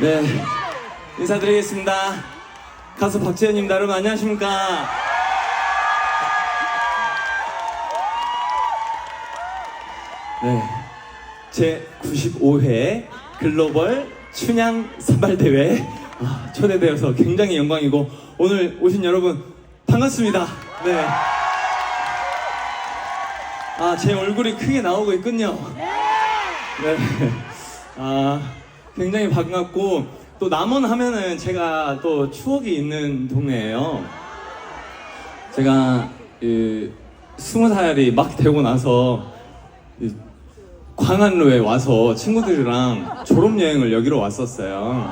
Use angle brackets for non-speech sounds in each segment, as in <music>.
네, 인사드리겠습니다. 가수 박지현입니다. 여러분 안녕하십니까? 네, 제 95회 글로벌 춘향 선발대회 아, 초대되어서 굉장히 영광이고 오늘 오신 여러분 반갑습니다. 네. 아, 제 얼굴이 크게 나오고 있군요. 네. 아, 굉장히 반갑고 또 남원 하면은 제가 또 추억이 있는 동네예요. 제가 그 스무 살이 막 되고 나서 이 광안로에 와서 친구들이랑 졸업 여행을 여기로 왔었어요.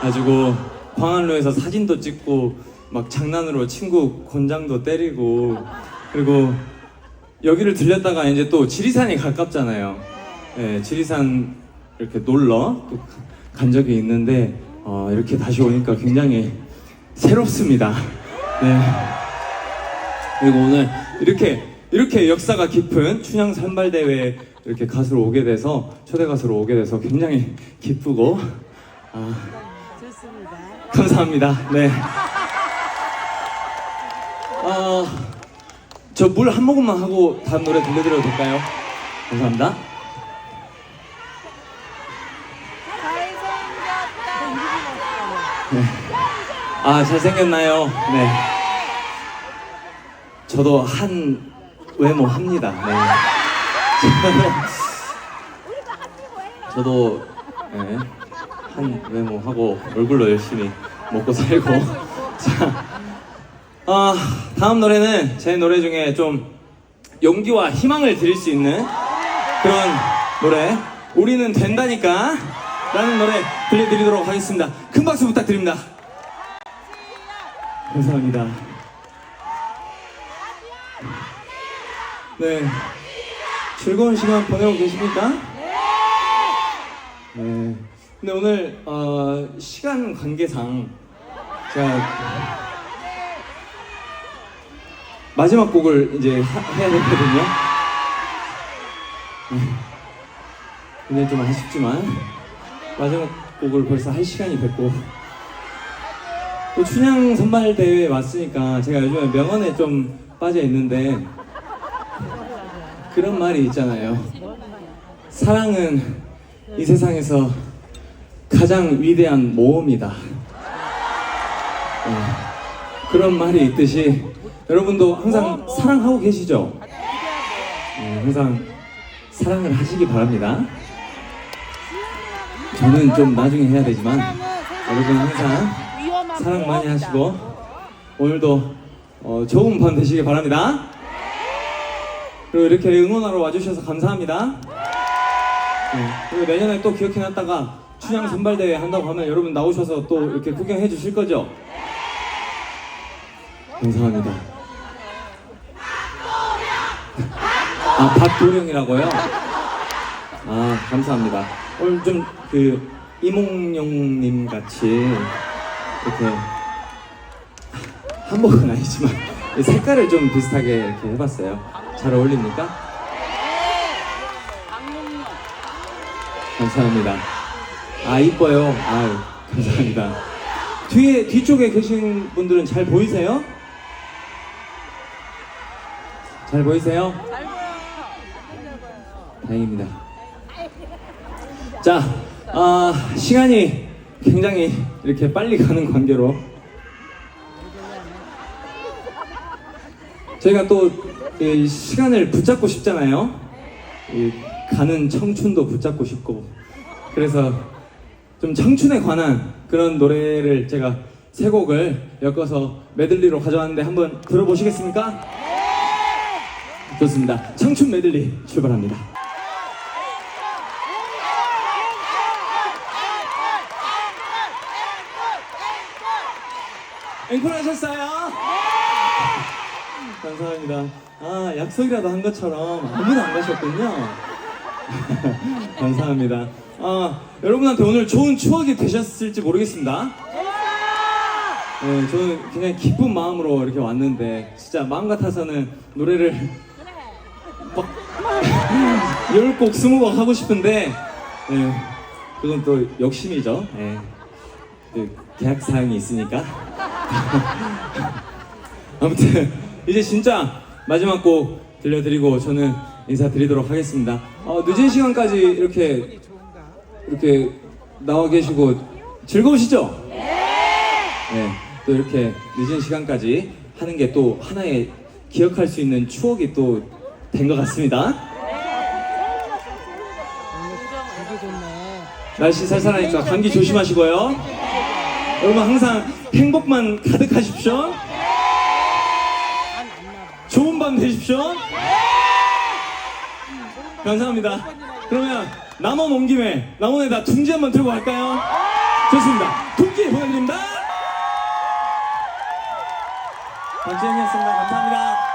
가지고 광안로에서 사진도 찍고 막 장난으로 친구 권장도 때리고 그리고 여기를 들렸다가 이제 또 지리산이 가깝잖아요. 네, 지리산 이렇게 놀러 또간 적이 있는데 어, 이렇게 다시 오니까 굉장히 새롭습니다. 네. 그리고 오늘 이렇게 이렇게 역사가 깊은 춘향 산발 대회 이렇게 가수로 오게 돼서 초대 가수로 오게 돼서 굉장히 기쁘고 아. 감사합니다. 네. 어, 저물 한 모금만 하고 다음 노래 들려드려도 될까요? 감사합니다. 네. 아, 잘생겼나요? 네. 저도 한 외모 합니다. 네. <laughs> 저도, 네, 한 외모 하고 얼굴로 열심히 먹고 살고. <laughs> 자, 아, 다음 노래는 제 노래 중에 좀 용기와 희망을 드릴 수 있는 그런 노래. 우리는 된다니까. 라는 노래 들려드리도록 하겠습니다. 큰 박수 부탁드립니다. 감사합니다. 네. 즐거운 시간 보내고 계십니까? 네. 근데 오늘, 어, 시간 관계상 제가 마지막 곡을 이제 하- 해야 되거든요. 네. 근데 좀 아쉽지만 마지막 곡을 벌써 할 시간이 됐고 또 춘향 선발 대회에 왔으니까 제가 요즘에 명언에 좀 빠져 있는데 그런 말이 있잖아요. 사랑은 이 세상에서 가장 위대한 모험이다. 네. 그런 말이 있듯이 여러분도 항상 사랑하고 계시죠? 네, 항상 사랑을 하시기 바랍니다. 저는 좀 나중에 해야 되지만 여러분 항상 사랑 많이 하시고 오늘도 어, 좋은 밤 되시길 바랍니다. 그리고 이렇게 응원하러 와주셔서 감사합니다. 네, 그리고 내년에 또 기억해놨다가 춘향 선발대회 한다고 하면 여러분 나오셔서 또 이렇게 구경해 주실 거죠? 감사합니다. 아, 박도령이라고요? 아, 감사합니다. 오늘 좀 그 이몽룡님 같이 이렇게 한복은 아니지만 색깔을 좀 비슷하게 이렇게 해봤어요. 잘 어울립니까? 감사합니다. 아 이뻐요. 아 감사합니다. 뒤에 뒤쪽에 계신 분들은 잘 보이세요? 잘 보이세요? 다행입니다. 자, 아, 시간이 굉장히 이렇게 빨리 가는 관계로 저희가 또이 시간을 붙잡고 싶잖아요. 이 가는 청춘도 붙잡고 싶고 그래서 좀 청춘에 관한 그런 노래를 제가 세 곡을 엮어서 메들리로 가져왔는데 한번 들어보시겠습니까? 좋습니다. 청춘 메들리 출발합니다. 앵콜 하셨어요? 감사합니다. 아, 약속이라도 한 것처럼 아무도 안 가셨군요. <laughs> 감사합니다. 아, 여러분한테 오늘 좋은 추억이 되셨을지 모르겠습니다. 네, 저는 그냥 기쁜 마음으로 이렇게 왔는데, 진짜 마음 같아서는 노래를 <laughs> 막, <laughs> 열 곡, 스무 곡 하고 싶은데, 네, 그건 또 욕심이죠. 예. 그 계약 사항이 있으니까. <laughs> 아무튼 이제 진짜 마지막 곡 들려드리고 저는 인사드리도록 하겠습니다. 어, 늦은 시간까지 이렇게 이렇게 나와 계시고 즐거우시죠? 네. 또 이렇게 늦은 시간까지 하는 게 또 하나의 기억할 수 있는 추억이 또 된 것 같습니다. 좋네. 날씨 살살하니까 감기 조심하시고요. 여러분 항상 행복만 가득하십시오. 좋은 밤 되십시오. 감사합니다. 그러면 남원 온 김에 남원에다 둥지 한번 들고 갈까요? 좋습니다. 둥지 보내드립니다. 박지현이었습니다. 감사합니다.